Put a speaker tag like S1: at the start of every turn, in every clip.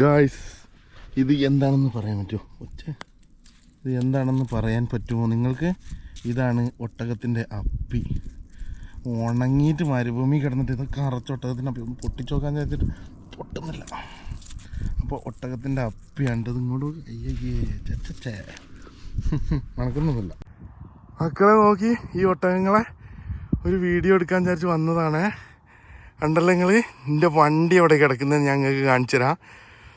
S1: Guys ഇത് എന്താണെന്ന് പറയാൻ പറ്റുമോ ഒറ്റ ഇത് എന്താണെന്ന് പറയാൻ പറ്റുമോ നിങ്ങൾക്ക് ഇതാണ് ഒട്ടകത്തിൻ്റെ അപ്പി ഉണങ്ങിയിട്ട് മരുഭൂമി കിടന്നിട്ട് ഇതൊക്കെ കറച്ച് ഒട്ടകത്തിൻ്റെ അപ്പി ഒന്ന് പൊട്ടിച്ചോക്കാൻ ചേർത്തിട്ട് പൊട്ടുന്നില്ല അപ്പോൾ ഒട്ടകത്തിൻ്റെ അപ്പി ഇത് ഇങ്ങോട്ട് അയ്യേ ചേ മക്കളെ നോക്കി ഈ ഒട്ടകങ്ങളെ ഒരു വീഡിയോ എടുക്കാൻ വിചാരിച്ച് വന്നതാണ് കണ്ടല്ലെങ്കിൽ എൻ്റെ വണ്ടി അവിടെ കിടക്കുന്നത് ഞങ്ങൾക്ക് കാണിച്ചു തരാം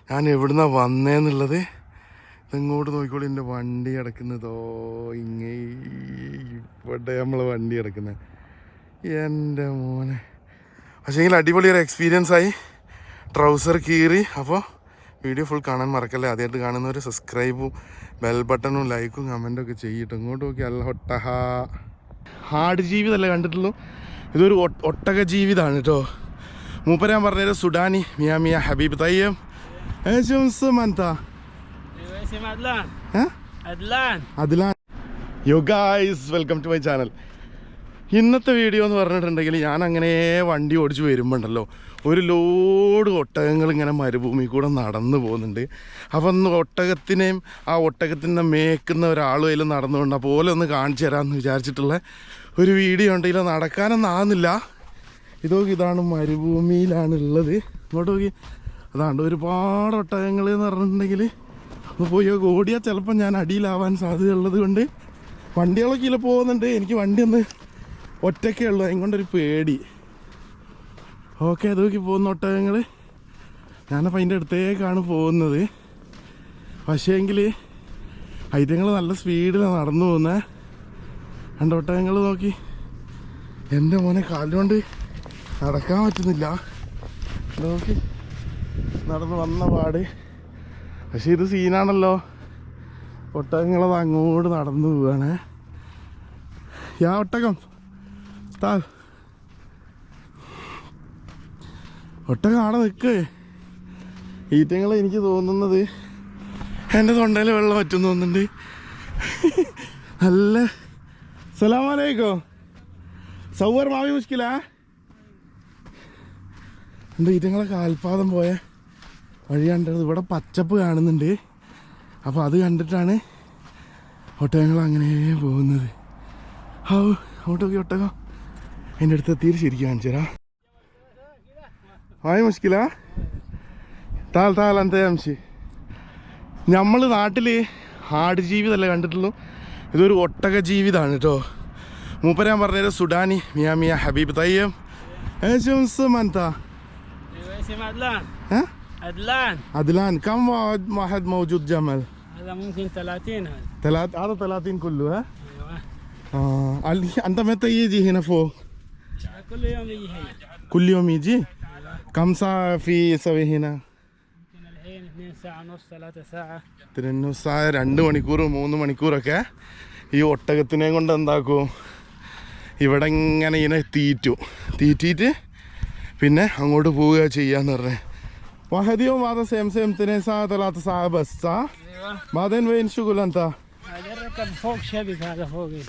S1: ഞാൻ എവിടുന്ന വന്നേന്നുള്ളത് ഇങ്ങോട്ട് നോക്കിക്കോളി എൻ്റെ വണ്ടി കിടക്കുന്നതോ ഇങ്ങേ ഇവിടെ നമ്മൾ വണ്ടി കിടക്കുന്നത് എൻ്റെ മോനെ പക്ഷേങ്കിൽ അടിപൊളി ഒരു എക്സ്പീരിയൻസ് ആയി ട്രൗസർ കീറി അപ്പോൾ വീഡിയോ ഫുൾ കാണാൻ മറക്കല്ലേ ആദ്യമായിട്ട് കാണുന്നവർ സബ്സ്ക്രൈബും ബെൽ ബട്ടണും ലൈക്കും കമൻറ്റും ഒക്കെ ചെയ്യട്ടെ ഇങ്ങോട്ട് നോക്കി അല്ല ഒട്ടഹാ ഹാർഡ് ജീവിതമല്ലേ കണ്ടിട്ടുള്ളൂ ഇതൊരു ഒട്ടക ജീവിതമാണ് കേട്ടോ മൂപ്പരാൻ പറഞ്ഞത് സുഡാനി മിയാമിയ ഹബീബ് തയ്യം Samantha?
S2: Si Adlan. Adlan. Adlan.
S1: You guys, welcome to my channel. ഇന്നത്തെ വീഡിയോ എന്ന് പറഞ്ഞിട്ടുണ്ടെങ്കിൽ ഞാൻ അങ്ങനെ വണ്ടി ഓടിച്ച് വരുമ്പോണ്ടല്ലോ ഒരു ലോഡ് ഒട്ടകങ്ങൾ ഇങ്ങനെ മരുഭൂമി കൂടെ നടന്നു പോകുന്നുണ്ട് അപ്പോൾ ഒന്ന് ഒട്ടകത്തിനെയും ആ ഒട്ടകത്തിനെ മേക്കുന്ന ഒരാളും അതിൽ നടന്നുകൊണ്ട് പോലെ ഒന്ന് കാണിച്ചു തരാമെന്ന് വിചാരിച്ചിട്ടുള്ള ഒരു വീഡിയോ ഉണ്ടെങ്കിൽ നടക്കാനൊന്നും ആകുന്നില്ല ഇതോ ഇതാണ് മരുഭൂമിയിലാണുള്ളത് ഇങ്ങോട്ട് നോക്കി അതാണ്ട് ഒരുപാട് ഒട്ടകങ്ങൾ എന്ന് പറഞ്ഞിട്ടുണ്ടെങ്കിൽ ഒന്ന് പോയി ഓടിയാൽ ചിലപ്പോൾ ഞാൻ അടിയിലാവാൻ സാധ്യതയുള്ളത് കൊണ്ട് വണ്ടികളൊക്കെ ഇല്ല പോകുന്നുണ്ട് എനിക്ക് വണ്ടി ഒന്ന് ഒറ്റയ്ക്കേ ഉള്ളൂ അതുകൊണ്ടൊരു പേടി ഓക്കെ നോക്കി പോകുന്ന ഒട്ടകങ്ങൾ ഞാനപ്പോൾ അതിൻ്റെ അടുത്തേക്കാണ് പോകുന്നത് പക്ഷേങ്കിൽ ഐറ്റങ്ങൾ നല്ല സ്പീഡിലാണ് നടന്നു പോകുന്നത് രണ്ട് ഒട്ടകങ്ങൾ നോക്കി എൻ്റെ മോനെ കാലുകൊണ്ട് നടക്കാൻ പറ്റുന്നില്ല നോക്കി നടന്ന് വന്ന പാട് പക്ഷെ ഇത് സീനാണല്ലോ ഒട്ടകങ്ങളത് അങ്ങോട്ട് നടന്നു പോവാണ് യാ ഒട്ടകം താ ഒട്ടകം ആടെ നിൽക്കേ ഈറ്റങ്ങൾ എനിക്ക് തോന്നുന്നത് എൻ്റെ തൊണ്ടയിൽ വെള്ളം പറ്റും തോന്നുന്നുണ്ട് നല്ല സലാമലേക്കോ സൗവർ മാവി മുഷ്കിലാ എൻ്റെ ഈറ്റങ്ങളെ കാൽപാദം പോയേ വഴി കണ്ടത് ഇവിടെ പച്ചപ്പ് കാണുന്നുണ്ട് അപ്പോൾ അത് കണ്ടിട്ടാണ് ഒട്ടകങ്ങൾ അങ്ങനെ പോകുന്നത് ഹൗ അങ്ങോട്ടൊക്കെ ഒട്ടകം എൻ്റെ അടുത്ത് എത്തിയിട്ട് ശരിക്കും കാണിച്ചു തരാം ആയ മുഷ്കില താൽ താൽ അന്തേ അംശി നമ്മൾ നാട്ടിൽ ആട് ജീവിതല്ലേ കണ്ടിട്ടുള്ളൂ ഇതൊരു ഒട്ടക ജീവിതമാണ് കേട്ടോ മൂപ്പര് ഞാൻ പറഞ്ഞത് സുഡാനി മിയാമിയ ഹബീബ് തയ്യം ഏ ശംസ് മന്ത
S2: ഏ عدلان
S1: عدلان كم واحد موجود جمل؟
S2: هذا ممكن 30 هذا
S1: ثلاث هذا 30 كله ها؟ ايوه اه انت متى يجي هنا فوق؟ كل يوم يجي هنا كل يوم يجي؟ كم ساعة في يسوي هنا؟ ممكن الحين اثنين اثنين ساعة ساعة ونص ونص ثلاثة തിരഞ്ഞു സായ രണ്ട് മണിക്കൂർ മൂന്ന് മണിക്കൂറൊക്കെ ഈ ഒട്ടകത്തിനെ കൊണ്ട് എന്താക്കൂ ഇവിടെ ഇങ്ങനെ ഇങ്ങനെ തീറ്റു തീറ്റിയിട്ട് പിന്നെ അങ്ങോട്ട് പോവുക ചെയ്യാന്ന് പറഞ്ഞേ وهديهم هذا سيم سيم اثنين ساعة ثلاثة ساعة بس صح؟ ايوه بعدين وين شغل انت؟
S2: اركب فوق شبك هذا فوقي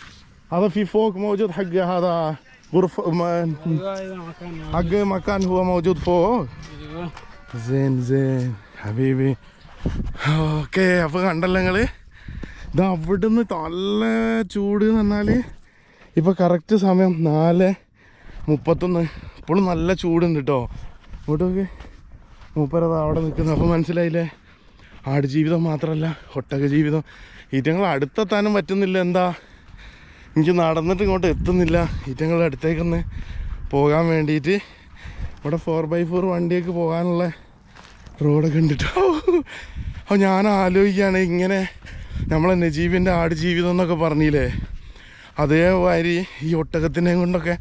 S1: هذا في فوق موجود حق هذا غرفة ما ايوه ايوه مكان حق مكان هو موجود فوق ايوه زين زين حبيبي ഓക്കെ അപ്പോൾ കണ്ടല്ലോ നിങ്ങൾ ഇത് അവിടുന്ന് നല്ല ചൂട് എന്ന് പറഞ്ഞാൽ ഇപ്പോൾ കറക്റ്റ് സമയം നാല് മുപ്പത്തൊന്ന് ഇപ്പോഴും നല്ല ചൂടുണ്ട് കേട്ടോ ഇങ്ങോട്ടൊക്കെ മൂപ്പരത് അവിടെ നിൽക്കുന്നത് അപ്പോൾ മനസ്സിലായില്ലേ ആടുജീവിതം മാത്രമല്ല ഒട്ടക ജീവിതം ഈറ്റങ്ങൾ അടുത്തെത്താനും പറ്റുന്നില്ല എന്താ എനിക്ക് നടന്നിട്ട് ഇങ്ങോട്ട് എത്തുന്നില്ല ഈറ്റങ്ങൾ അടുത്തേക്കൊന്ന് പോകാൻ വേണ്ടിയിട്ട് ഇവിടെ ഫോർ ബൈ ഫോർ വണ്ടിയൊക്കെ പോകാനുള്ള റോഡൊക്കെ ഉണ്ടിട്ടോ അപ്പോൾ ഞാൻ ആലോചിക്കുകയാണ് ഇങ്ങനെ നമ്മളെ നജീബിൻ്റെ ജീവിതം എന്നൊക്കെ പറഞ്ഞില്ലേ അതേമാതിരി ഈ ഒട്ടകത്തിനെയും കൊണ്ടൊക്കെ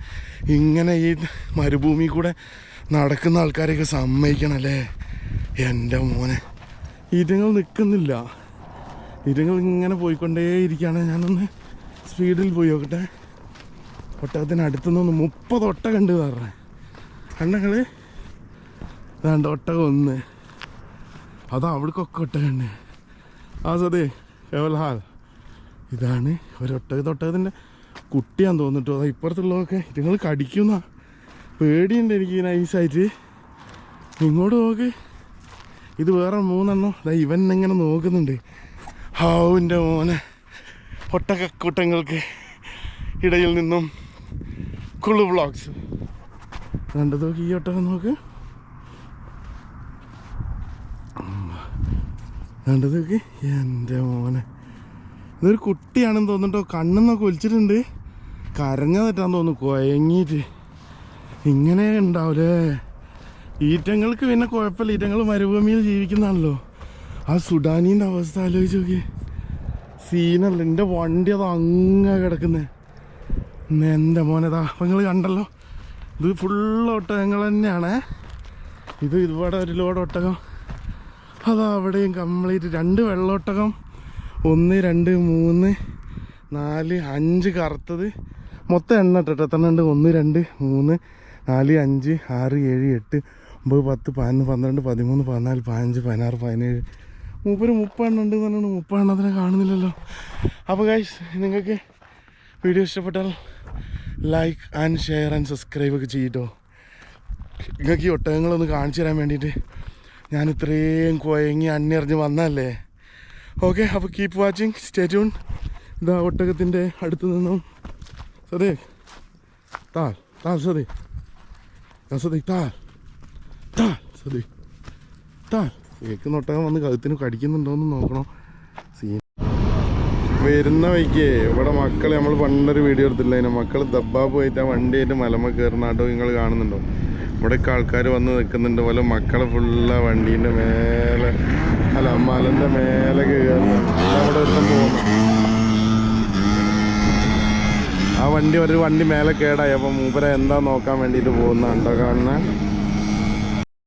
S1: ഇങ്ങനെ ഈ മരുഭൂമി കൂടെ നടക്കുന്ന ആൾക്കാരെയൊക്കെ സമ്മതിക്കണല്ലേ എൻ്റെ മോനെ ഇരുങ്ങൾ നിൽക്കുന്നില്ല ഇരുങ്ങൾ ഇങ്ങനെ പോയിക്കൊണ്ടേയിരിക്കുകയാണ് ഞാനൊന്ന് സ്പീഡിൽ പോയി നോക്കട്ടെ ഒട്ടകത്തിന് അടുത്തുനിന്ന് മുപ്പത് ഒട്ട കണ്ട് കയറേ കണ്ടങ്ങള് രണ്ട് ഒട്ടക ഒന്ന് അതാ അവിടേക്കൊക്കെ കണ്ട് ആ സതേ കേവൽഹാൽ ഇതാണ് ഒരു ഒട്ടക ഒട്ടകത്തിൻ്റെ കുട്ടിയാന്ന് തോന്നിട്ടു അതാ ഇപ്പുറത്തുള്ളതൊക്കെ ഇതുങ്ങൾ കടിക്കുന്ന പേടിയുണ്ട് എനിക്ക് നൈസായിട്ട് ഇങ്ങോട്ട് നോക്ക് ഇത് വേറെ മൂന്നെണ്ണോ അതാ ഇവൻ ഇങ്ങനെ നോക്കുന്നുണ്ട് ഹാവിൻ്റെ മോനെ ഒട്ടക്കക്കൂട്ടങ്ങൾക്ക് ഇടയിൽ നിന്നും കുളു ബ്ലോക്സ് രണ്ടു നോക്കി ഈ ഒട്ടകം നോക്ക് രണ്ടു നോക്കി എൻ്റെ മോനെ ഇതൊരു കുട്ടിയാണെന്ന് തോന്നുന്നുട്ടോ കണ്ണെന്നൊക്കെ ഒലിച്ചിട്ടുണ്ട് കരഞ്ഞതെറ്റാന്ന് തോന്നുന്നു കുഴങ്ങിയിട്ട് ഇങ്ങനെ ഉണ്ടാവില്ലേ ഈറ്റങ്ങൾക്ക് പിന്നെ കുഴപ്പമില്ല ഈറ്റങ്ങൾ മരുഭൂമിയിൽ ജീവിക്കുന്നതാണല്ലോ ആ സുഡാനീൻ്റെ അവസ്ഥ ആലോചിച്ച് നോക്കി സീനല്ല എൻ്റെ വണ്ടി അത് അങ്ങ കിടക്കുന്നത് എൻ്റെ മോനതാ നിങ്ങൾ കണ്ടല്ലോ ഇത് ഫുള്ള് ഒട്ടകങ്ങൾ തന്നെയാണ് ഇത് ഇതുപോലെ ഒരു ലോഡ് ഒട്ടകം അതാ അവിടെയും കംപ്ലീറ്റ് രണ്ട് വെള്ളോട്ടകം ഒന്ന് രണ്ട് മൂന്ന് നാല് അഞ്ച് കറുത്തത് മൊത്തം എണ്ണ ഇട്ടിട്ട് എത്തണുണ്ട് ഒന്ന് രണ്ട് മൂന്ന് നാല് അഞ്ച് ആറ് ഏഴ് എട്ട് ഒമ്പത് പത്ത് പതിനൊന്ന് പന്ത്രണ്ട് പതിമൂന്ന് പതിനാല് പതിനഞ്ച് പതിനാറ് പതിനേഴ് മൂപ്പര് മുപ്പെണ്ണുണ്ട് എന്ന് പറഞ്ഞാൽ മുപ്പെണ്ണത്തിനെ കാണുന്നില്ലല്ലോ അപ്പോൾ ഗൈസ് നിങ്ങൾക്ക് വീഡിയോ ഇഷ്ടപ്പെട്ടാൽ like and share and subscribe ഒക്കെ ചെയ്യട്ടോ നിങ്ങൾക്ക് ഈ ഒട്ടകങ്ങളൊന്ന് കാണിച്ചു തരാൻ വേണ്ടിയിട്ട് ഞാൻ ഇത്രയും കുഴങ്ങി അണ്ണിറിഞ്ഞ് വന്നല്ലേ ഓക്കെ അപ്പോൾ കീപ്പ് വാച്ചിങ് സ്റ്റേ ട്യൂൺ ഇതാ ഒട്ടകത്തിൻ്റെ അടുത്ത് നിന്നും സതേ താ താ സതേ ഞാൻ ശ്രദ്ധിത്താൽ താൽ ശ്രദ്ധി താൽ ഏക്ക് നൊട്ടകം വന്ന് കഴുത്തിന് കടിക്കുന്നുണ്ടോന്ന് നോക്കണോ സീൻ വരുന്ന വഴിക്ക് ഇവിടെ മക്കൾ നമ്മൾ പണ്ടൊരു വീഡിയോ എടുത്തില്ല അതിന് മക്കൾ ദബ്ബാ പോയിട്ട് ആ ആയിട്ട് മലമ കയറുന്നാട്ടോ നിങ്ങൾ കാണുന്നുണ്ടോ ഇവിടെയൊക്കെ ആൾക്കാർ വന്ന് നിൽക്കുന്നുണ്ട് പോലെ മക്കളെ ഫുള്ള് വണ്ടീൻ്റെ മേലെ അല്ല മലൻ്റെ മേലെ കയറുന്നു അവിടെ ഒരുത്തം പോകുന്നു ആ വണ്ടി ഒരു വണ്ടി മേലെ കേടായി അപ്പം മൂപ്പര എന്താ നോക്കാൻ വേണ്ടിയിട്ട് കണ്ടോ കാണുന്നത്